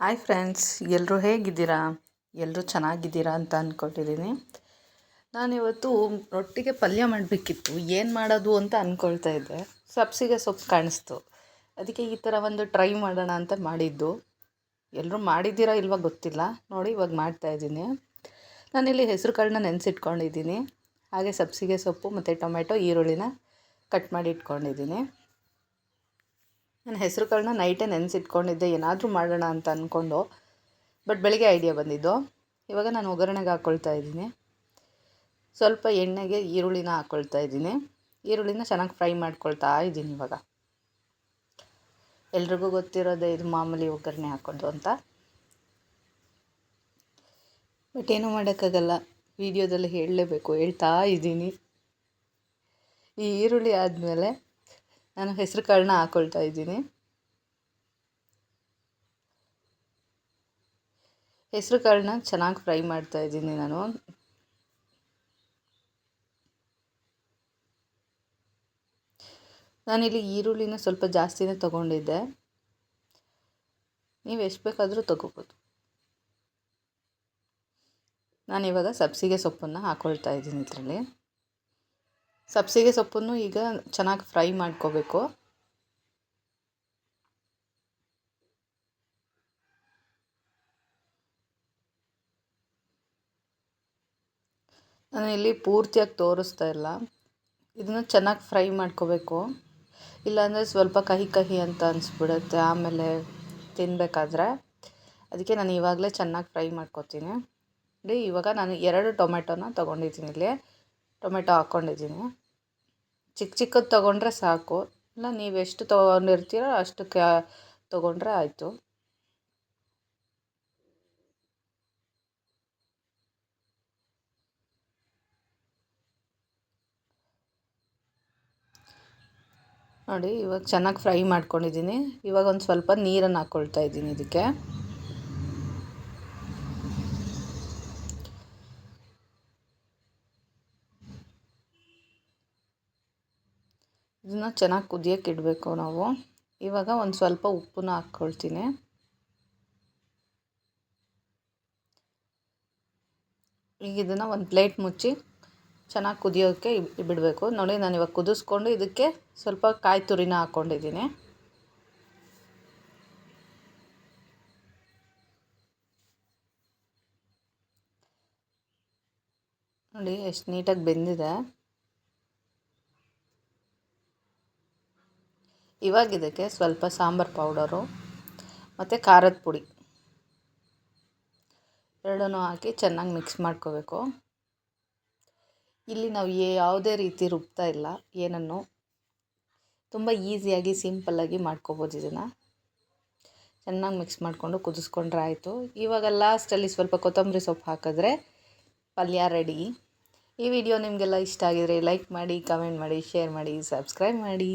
Hi friends ಎಲ್ಲರೂ ಹೇಗಿದ್ದೀರಾ? ಎಲ್ಲರೂ ಚೆನ್ನಾಗಿದ್ದೀರಾ ಅಂತ ಅಂದ್ಕೊಟ್ಟಿದ್ದೀನಿ ನಾನಿವತ್ತು ರೊಟ್ಟಿಗೆ ಪಲ್ಯ ಮಾಡಬೇಕಿತ್ತು. ಏನು ಮಾಡೋದು ಅಂತ ಅಂದ್ಕೊಳ್ತಾ ಇದ್ದೆ. ಸಬ್ಸಿಗೆ ಸೊಪ್ಪು ಕಾಣಿಸ್ತು. ಅದಕ್ಕೆ ಈ ಥರ ಒಂದು ಟ್ರೈ ಮಾಡೋಣ ಅಂತ ಮಾಡಿದ್ದು. ಎಲ್ಲರೂ ಮಾಡಿದ್ದೀರಾ ಇಲ್ವಾ ಗೊತ್ತಿಲ್ಲ. ನೋಡಿ ಇವಾಗ ಮಾಡ್ತಾ ಇದ್ದೀನಿ. ನಾನಿಲ್ಲಿ ಹೆಸರು ಕಾಳನ್ನ ನೆನೆಸಿಟ್ಕೊಂಡಿದ್ದೀನಿ. ಹಾಗೆ ಸಬ್ಸಿಗೆ ಸೊಪ್ಪು ಮತ್ತು ಟೊಮೆಟೊ ಈರುಳ್ಳಿನ ಕಟ್ ಮಾಡಿ ಇಟ್ಕೊಂಡಿದ್ದೀನಿ. ನಾನು ಹೆಸರು ಕಾಳನ್ನ ನೈಟೇ ನೆನೆಸಿಟ್ಕೊಂಡಿದ್ದೆ, ಏನಾದರೂ ಮಾಡೋಣ ಅಂತ ಅಂದ್ಕೊಂಡು ಬಟ್ ಬೆಳಿಗ್ಗೆ ಐಡಿಯಾ ಬಂದಿದ್ದು. ಇವಾಗ ನಾನು ಒಗ್ಗರಣೆಗೆ ಹಾಕ್ಕೊಳ್ತಾ ಇದ್ದೀನಿ. ಸ್ವಲ್ಪ ಎಣ್ಣೆಗೆ ಈರುಳ್ಳಿನ ಹಾಕ್ಕೊಳ್ತಾ ಇದ್ದೀನಿ. ಈರುಳ್ಳಿನ ಚೆನ್ನಾಗಿ ಫ್ರೈ ಮಾಡ್ಕೊಳ್ತಾ ಇದ್ದೀನಿ ಇವಾಗ. ಎಲ್ರಿಗೂ ಗೊತ್ತಿರೋದೇ ಇದು ಮಾಮೂಲಿ ಒಗ್ಗರಣೆ ಹಾಕೋದು ಅಂತ. ಬಟ್ ಏನೂ ಮಾಡೋಕ್ಕಾಗಲ್ಲ. ವಿಡಿಯೋದಲ್ಲಿ ಹೇಳಲೇಬೇಕು, ಹೇಳ್ತಾ ಇದ್ದೀನಿ. ಈ ಈರುಳ್ಳಿ ಆದಮೇಲೆ ನಾನು ಹೆಸರು ಕಾಳನ್ನ ಹಾಕ್ಕೊಳ್ತಾ ಇದ್ದೀನಿ. ಹೆಸರು ಕಾಳನ್ನ ಚೆನ್ನಾಗಿ ಫ್ರೈ ಮಾಡ್ತಾ ಇದ್ದೀನಿ ನಾನು. ನಾನಿಲ್ಲಿ ಈರುಳ್ಳಿನ ಸ್ವಲ್ಪ ಜಾಸ್ತಿನೇ ತೊಗೊಂಡಿದ್ದೆ. ನೀವು ಎಷ್ಟು ಬೇಕಾದರೂ ನಾನು ನಾನಿವಾಗ ಸಬ್ಸಿಗೆ ಸೊಪ್ಪನ್ನು ಹಾಕ್ಕೊಳ್ತಾ ಇದ್ದೀನಿ ಇದರಲ್ಲಿ. ಸಬ್ಸಿಗೆ ಸೊಪ್ಪನ್ನು ಈಗ ಚೆನ್ನಾಗಿ ಫ್ರೈ ಮಾಡ್ಕೋಬೇಕು. ನಾನು ಇಲ್ಲಿ ಪೂರ್ತಿಯಾಗಿ ತೋರಿಸ್ತಾ ಇಲ್ಲ. ಇದನ್ನು ಚೆನ್ನಾಗಿ ಫ್ರೈ ಮಾಡ್ಕೋಬೇಕು. ಇಲ್ಲಾಂದರೆ ಸ್ವಲ್ಪ ಕಹಿ ಕಹಿ ಅಂತ ಅನಿಸ್ಬಿಡುತ್ತೆ, ಆಮೇಲೆ ತಿನ್ನಬೇಕಾದ್ರೆ ಅದಕ್ಕೆ ನಾನು ಇವಾಗಲೇ ಚೆನ್ನಾಗಿ ಫ್ರೈ ಮಾಡ್ಕೋತೀನಿ. ಇವಾಗ ನಾನು ಎರಡು ಟೊಮೆಟೊನ ತೊಗೊಂಡಿದ್ದೀನಿ ಇಲ್ಲಿ. ಟೊಮೆಟೊ ಹಾಕ್ಕೊಂಡಿದ್ದೀನಿ ಚಿಕ್ಕ ಚಿಕ್ಕದು ತೊಗೊಂಡ್ರೆ ಸಾಕು. ಇಲ್ಲ, ನೀವು ಎಷ್ಟು ತೊಗೊಂಡಿರ್ತೀರೋ ಕ್ಯಾ ತೊಗೊಂಡ್ರೆ ಆಯಿತು. ನೋಡಿ, ಇವಾಗ ಚೆನ್ನಾಗಿ ಫ್ರೈ ಮಾಡ್ಕೊಂಡಿದ್ದೀನಿ. ಇವಾಗ ಒಂದು ಸ್ವಲ್ಪ ನೀರನ್ನು ಹಾಕ್ಕೊಳ್ತಾ ಇದ್ದೀನಿ ಇದಕ್ಕೆ. ಇದನ್ನು ಚೆನ್ನಾಗಿ ಕುದಿಯೋಕೆ ಇಡಬೇಕು ನಾವು. ಇವಾಗ ಒಂದು ಸ್ವಲ್ಪ ಉಪ್ಪನ್ನ ಹಾಕ್ಕೊಳ್ತೀನಿ. ಈಗ ಇದನ್ನು ಒಂದು ಪ್ಲೇಟ್ ಮುಚ್ಚಿ ಚೆನ್ನಾಗಿ ಕುದಿಯೋಕ್ಕೆ ಬಿಡಬೇಕು ನೋಡಿ ನಾನು ಇವಾಗ ಕುದಿಸ್ಕೊಂಡು ಇದಕ್ಕೆ ಸ್ವಲ್ಪ ಕಾಯಿ ತುರಿನ ಹಾಕ್ಕೊಂಡಿದ್ದೀನಿ ನೋಡಿ, ಎಷ್ಟು ನೀಟಾಗಿ ಬೆಂದಿದೆ. ಇವಾಗ ಇದಕ್ಕೆ ಸ್ವಲ್ಪ ಸಾಂಬಾರು ಪೌಡರು ಮತ್ತು ಖಾರದ ಪುಡಿ. ಎರಡನ್ನೂ ಹಾಕಿ ಚೆನ್ನಾಗಿ ಮಿಕ್ಸ್ ಮಾಡ್ಕೋಬೇಕು. ಇಲ್ಲಿ ನಾವು ಯಾವುದೇ ರೀತಿ ರುಬ್ತಾ ಇಲ್ಲ, ಏನನ್ನು. ತುಂಬ ಈಸಿಯಾಗಿ ಸಿಂಪಲ್ಲಾಗಿ ಮಾಡ್ಕೋಬೋದು ಇದನ್ನು. ಚೆನ್ನಾಗಿ ಮಿಕ್ಸ್ ಮಾಡಿಕೊಂಡು ಕುದಿಸ್ಕೊಂಡ್ರೆ ಆಯಿತು. ಇವಾಗ ಲಾಸ್ಟಲ್ಲಿ ಸ್ವಲ್ಪ ಕೊತ್ತಂಬರಿ ಸೊಪ್ಪು ಹಾಕಿದ್ರೆ ಪಲ್ಯ ರೆಡಿ ಈ ವಿಡಿಯೋ ನಿಮಗೆಲ್ಲ ಇಷ್ಟ ಆಗಿದರೆ ಲೈಕ್ ಮಾಡಿ ಕಮೆಂಟ್ ಮಾಡಿ ಶೇರ್ ಮಾಡಿ ಸಬ್ಸ್ಕ್ರೈಬ್ ಮಾಡಿ.